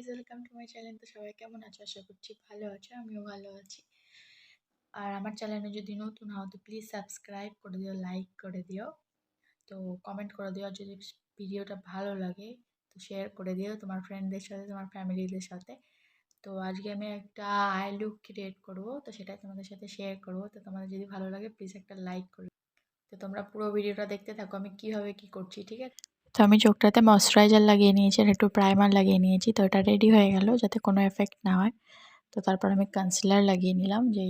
Guys welcome to my channel তো সবাই কেমন আছো? আশা করছি ভালো আছো, আমিও ভালো আছি। আর আমার চ্যানেলে যদি নতুন হও, তো প্লিজ সাবস্ক্রাইব করে দিও লাইক করে দিও। তো কমেন্ট করে দিও যদি ভিডিওটা ভালো লাগে, তো শেয়ার করে দিও তোমার ফ্রেন্ডদের সাথে, তোমার ফ্যামিলিদের সাথে। তো আজকে আমি একটা আই লুক ক্রিয়েট করব, তো সেটাই তোমাদের সাথে শেয়ার করব। তো তোমাদের যদি ভালো লাগে প্লিজ একটা লাইক করো তো তোমরা পুরো ভিডিওটা দেখতে থাকো, আমি কীভাবে কী করছি, ঠিক আছে? তো আমি চোখটাতে ময়শ্চারাইজার লাগিয়ে নিয়েছি আর একটু প্রাইমার লাগিয়ে নিয়েছি। তো এটা রেডি হয়ে গেল যাতে কোনো এফেক্ট না হয়। তো তারপর আমি কনসিলার লাগিয়ে নিলাম যে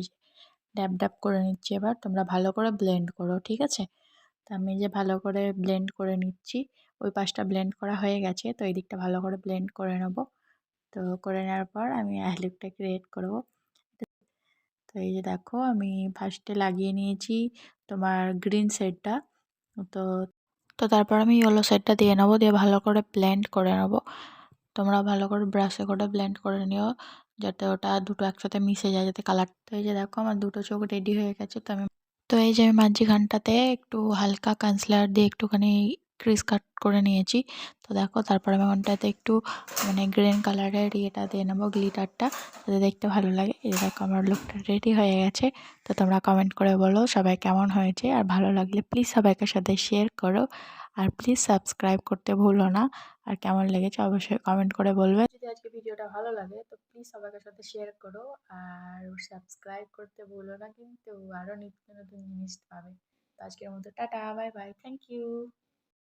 ড্যাব ড্যাব করে নিচ্ছি এবার। তোমরা ভালো করে ব্লেন্ড করো, ঠিক আছে? তো আমি যে ভালো করে ব্লেন্ড করে নিচ্ছি, ওই পাশটা ব্লেন্ড করা হয়ে গেছে। তো এই দিকটা ভালো করে ব্লেন্ড করে নেব। তো করে নেওয়ার পর আমি আইলিপটা ক্রিয়েট করব। তো এই যে দেখো, আমি ফার্স্টে লাগিয়ে নিয়েছি তোমার গ্রিন শেডটা তো তো তারপর আমি ইয়েলো সাইডটা দিয়ে নেব, দিয়ে ভালো করে ব্লেন্ড করে নেব। তোমরা ভালো করে ব্রাশে করে ব্লেন্ড করে নিও, যাতে ওটা দুটো একসাথে মিশে যায়, যাতে কালারটা হয়ে যায় দেখো আমার দুটো চোখ রেডি হয়ে গেছে, তো আমি তো এই যে আমি মাঝিখানটাতে একটু হালকা কনসিলার দিয়ে একটুখানি ক্রিস কাট করে নিয়েছি। তো দেখো, তারপর আমি ওখানটাতে একটু মানে গ্রিন কালারের ইয়েটা দিয়ে নেব গ্লিটারটা যাতে দেখতে ভালো লাগে। এই দেখো, আমার লুকটা রেডি হয়ে গেছে। তো তোমরা কমেন্ট করে বলো সবাই কেমন হয়েছে। আর ভালো লাগলে প্লিজ সবাইকে সাথে শেয়ার করো। আর প্লিজ সাবস্ক্রাইব করতে ভুলো না। আর কেমন লেগেছে অবশ্যই কমেন্ট করে বলবে। যদি আজকে ভিডিওটা ভালো লাগে, তো প্লিজ সবাইকে সাথে শেয়ার করো। আর সাবস্ক্রাইব করতে ভুলো না, কিন্তু আরও নিত্য নতুন জিনিস পাবে। তো আজকের মতো, tata bye bye thank you